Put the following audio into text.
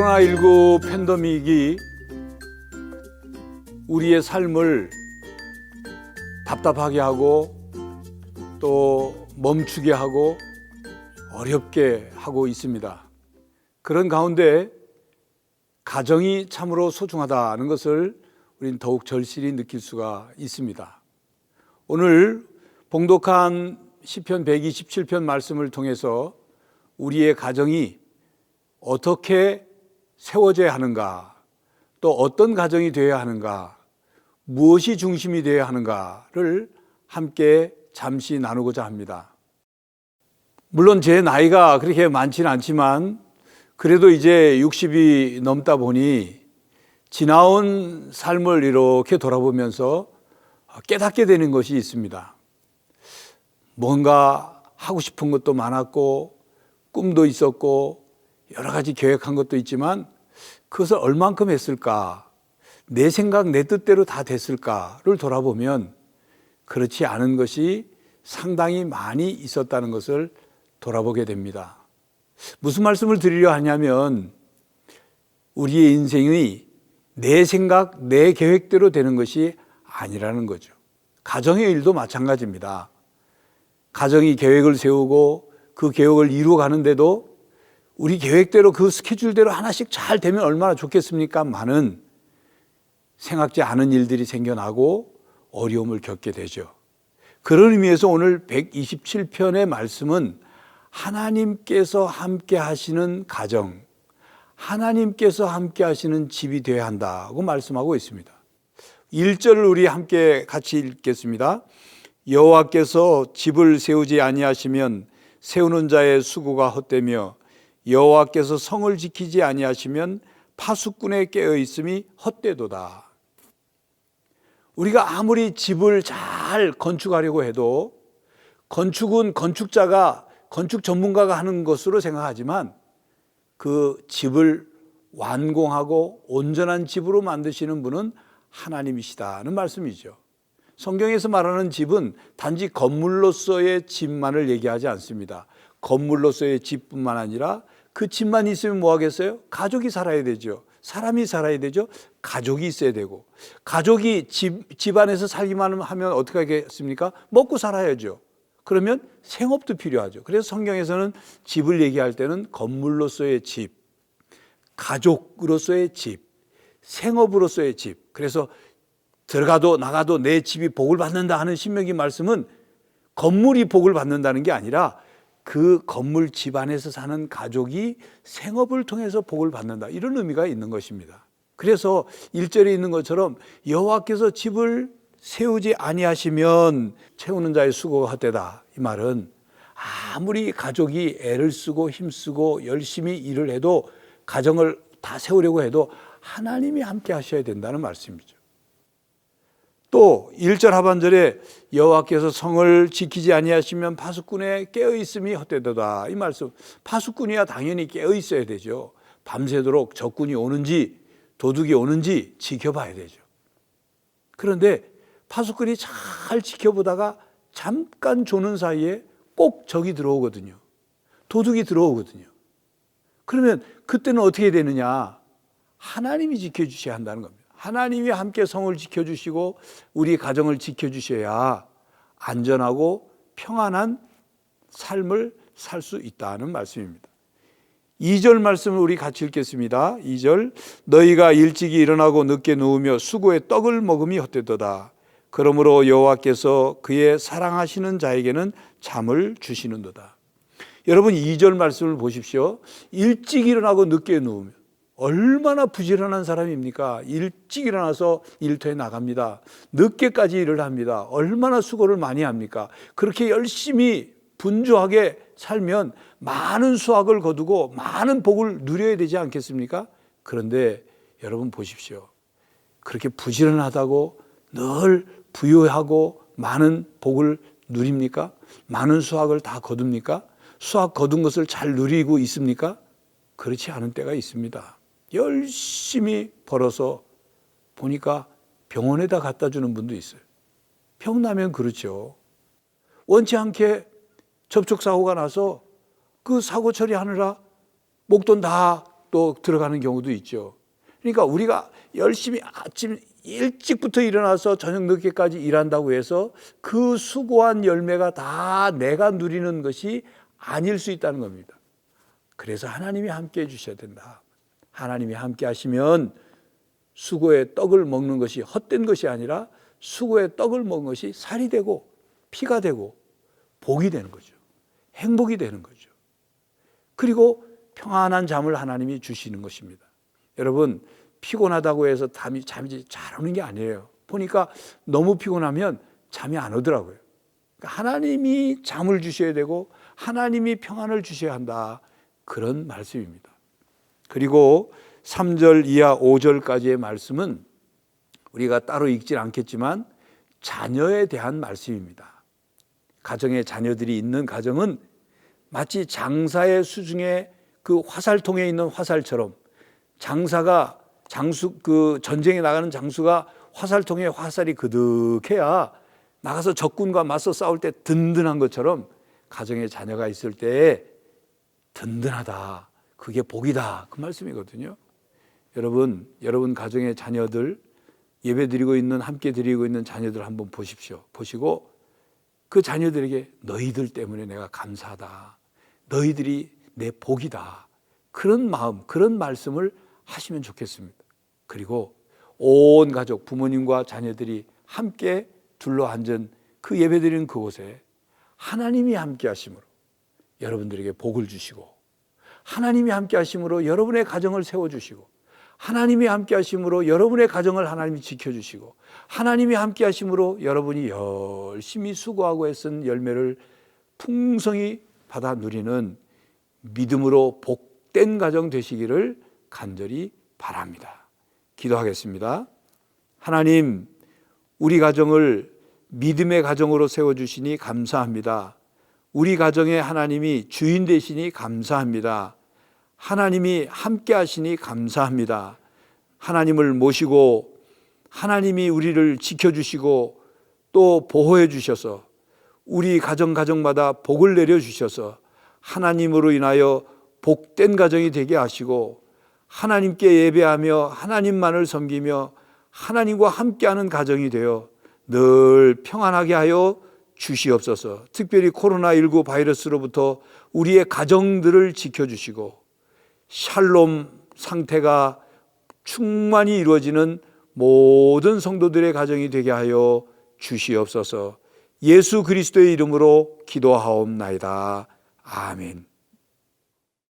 코로나19 팬데믹이 우리의 삶을 답답하게 하고 또 멈추게 하고 어렵게 하고 있습니다. 그런 가운데 가정이 참으로 소중하다는 것을 우리는 더욱 절실히 느낄 수가 있습니다. 오늘 봉독한 시편 127편 말씀을 통해서 우리의 가정이 어떻게 세워져야 하는가, 또 어떤 가정이 되어야 하는가, 무엇이 중심이 되어야 하는가를 함께 잠시 나누고자 합니다. 물론 제 나이가 그렇게 많지는 않지만 그래도 이제 60이 넘다 보니 지나온 삶을 이렇게 돌아보면서 깨닫게 되는 것이 있습니다. 뭔가 하고 싶은 것도 많았고 꿈도 있었고 여러 가지 계획한 것도 있지만 그것을 얼만큼 했을까? 내 생각, 내 뜻대로 다 됐을까를 돌아보면 그렇지 않은 것이 상당히 많이 있었다는 것을 돌아보게 됩니다. 무슨 말씀을 드리려 하냐면 우리의 인생이 내 생각, 내 계획대로 되는 것이 아니라는 거죠. 가정의 일도 마찬가지입니다. 가정이 계획을 세우고 그 계획을 이루어 가는데도 우리 계획대로 그 스케줄대로 하나씩 잘 되면 얼마나 좋겠습니까? 많은 생각지 않은 일들이 생겨나고 어려움을 겪게 되죠. 그런 의미에서 오늘 127편의 말씀은 하나님께서 함께 하시는 가정, 하나님께서 함께 하시는 집이 되어야 한다고 말씀하고 있습니다. 1절을 우리 함께 같이 읽겠습니다. 여호와께서 집을 세우지 아니하시면 세우는 자의 수고가 헛되며 여호와께서 성을 지키지 아니하시면 파수꾼의 깨어 있음이 헛되도다. 우리가 아무리 집을 잘 건축하려고 해도 건축은 건축자가 건축 전문가가 하는 것으로 생각하지만 그 집을 완공하고 온전한 집으로 만드시는 분은 하나님이시다는 말씀이죠. 성경에서 말하는 집은 단지 건물로서의 집만을 얘기하지 않습니다. 건물로서의 집뿐만 아니라 그 집만 있으면 뭐 하겠어요? 가족이 살아야 되죠. 사람이 살아야 되죠. 가족이 있어야 되고 가족이 집 집안에서 살기만 하면 어떻게 하겠습니까? 먹고 살아야죠. 그러면 생업도 필요하죠. 그래서 성경에서는 집을 얘기할 때는 건물로서의 집, 가족으로서의 집, 생업으로서의 집. 그래서 들어가도 나가도 내 집이 복을 받는다 하는 신명기 말씀은 건물이 복을 받는다는 게 아니라 그 건물 집안에서 사는 가족이 생업을 통해서 복을 받는다. 이런 의미가 있는 것입니다. 그래서 일절에 있는 것처럼 여호와께서 집을 세우지 아니하시면 채우는 자의 수고가 헛되다. 이 말은 아무리 가족이 애를 쓰고 힘쓰고 열심히 일을 해도 가정을 다 세우려고 해도 하나님이 함께 하셔야 된다는 말씀이죠. 또 1절 하반절에 여호와께서 성을 지키지 아니하시면 파수꾼의 깨어 있음이 헛되도다. 이 말씀. 파수꾼이야 당연히 깨어 있어야 되죠. 밤새도록 적군이 오는지 도둑이 오는지 지켜봐야 되죠. 그런데 파수꾼이 잘 지켜보다가 잠깐 조는 사이에 꼭 적이 들어오거든요. 도둑이 들어오거든요. 그러면 그때는 어떻게 되느냐? 하나님이 지켜주셔야 한다는 겁니다. 하나님이 함께 성을 지켜주시고 우리 가정을 지켜주셔야 안전하고 평안한 삶을 살 수 있다는 말씀입니다. 2절 말씀을 우리 같이 읽겠습니다. 2절 너희가 일찍이 일어나고 늦게 누우며 수고의 떡을 먹음이 헛되도다. 그러므로 여호와께서 그의 사랑하시는 자에게는 잠을 주시는도다. 여러분 2절 말씀을 보십시오. 일찍 일어나고 늦게 누우면 얼마나 부지런한 사람입니까? 일찍 일어나서 일터에 나갑니다. 늦게까지 일을 합니다. 얼마나 수고를 많이 합니까? 그렇게 열심히 분주하게 살면 많은 수확을 거두고 많은 복을 누려야 되지 않겠습니까? 그런데 여러분 보십시오. 그렇게 부지런하다고 늘 부유하고 많은 복을 누립니까? 많은 수확을 다 거둡니까? 수확 거둔 것을 잘 누리고 있습니까? 그렇지 않은 때가 있습니다. 열심히 벌어서 보니까 병원에다 갖다 주는 분도 있어요. 병 나면 그렇죠. 원치 않게 접촉사고가 나서 그 사고 처리하느라 목돈 다 또 들어가는 경우도 있죠. 그러니까 우리가 열심히 아침 일찍부터 일어나서 저녁 늦게까지 일한다고 해서 그 수고한 열매가 다 내가 누리는 것이 아닐 수 있다는 겁니다. 그래서 하나님이 함께 해 주셔야 된다. 하나님이 함께 하시면 수고의 떡을 먹는 것이 헛된 것이 아니라 수고의 떡을 먹은 것이 살이 되고 피가 되고 복이 되는 거죠. 행복이 되는 거죠. 그리고 평안한 잠을 하나님이 주시는 것입니다. 여러분 피곤하다고 해서 잠이 잠이 잘 오는 게 아니에요. 보니까 너무 피곤하면 잠이 안 오더라고요. 그러니까 하나님이 잠을 주셔야 되고 하나님이 평안을 주셔야 한다. 그런 말씀입니다. 그리고 3절 이하 5절까지의 말씀은 우리가 따로 읽진 않겠지만 자녀에 대한 말씀입니다. 가정에 자녀들이 있는 가정은 마치 장사의 수중에 그 화살통에 있는 화살처럼 장사가 장수 그 전쟁에 나가는 장수가 화살통에 화살이 그득해야 나가서 적군과 맞서 싸울 때 든든한 것처럼 가정에 자녀가 있을 때 든든하다. 그게 복이다. 그 말씀이거든요. 여러분, 여러분 가정의 자녀들 예배 드리고 있는 함께 드리고 있는 자녀들 한번 보십시오. 보시고 그 자녀들에게 너희들 때문에 내가 감사하다. 너희들이 내 복이다. 그런 마음, 그런 말씀을 하시면 좋겠습니다. 그리고 온 가족, 부모님과 자녀들이 함께 둘러 앉은 그 예배 드리는 그곳에 하나님이 함께 하심으로 여러분들에게 복을 주시고 하나님이 함께 하심으로 여러분의 가정을 세워 주시고 하나님이 함께 하심으로 여러분의 가정을 하나님이 지켜 주시고 하나님이 함께 하심으로 여러분이 열심히 수고하고 애쓴 열매를 풍성히 받아 누리는 믿음으로 복된 가정 되시기를 간절히 바랍니다. 기도하겠습니다. 하나님, 우리 가정을 믿음의 가정으로 세워주시니 감사합니다. 우리 가정에 하나님이 주인 되시니 감사합니다. 하나님이 함께 하시니 감사합니다. 하나님을 모시고 하나님이 우리를 지켜주시고 또 보호해 주셔서 우리 가정 가정마다 복을 내려 주셔서 하나님으로 인하여 복된 가정이 되게 하시고 하나님께 예배하며 하나님만을 섬기며 하나님과 함께하는 가정이 되어 늘 평안하게 하여 주시옵소서. 특별히 코로나19 바이러스로부터 우리의 가정들을 지켜주시고 샬롬 상태가 충만히 이루어지는 모든 성도들의 가정이 되게 하여 주시옵소서. 예수 그리스도의 이름으로 기도하옵나이다. 아멘.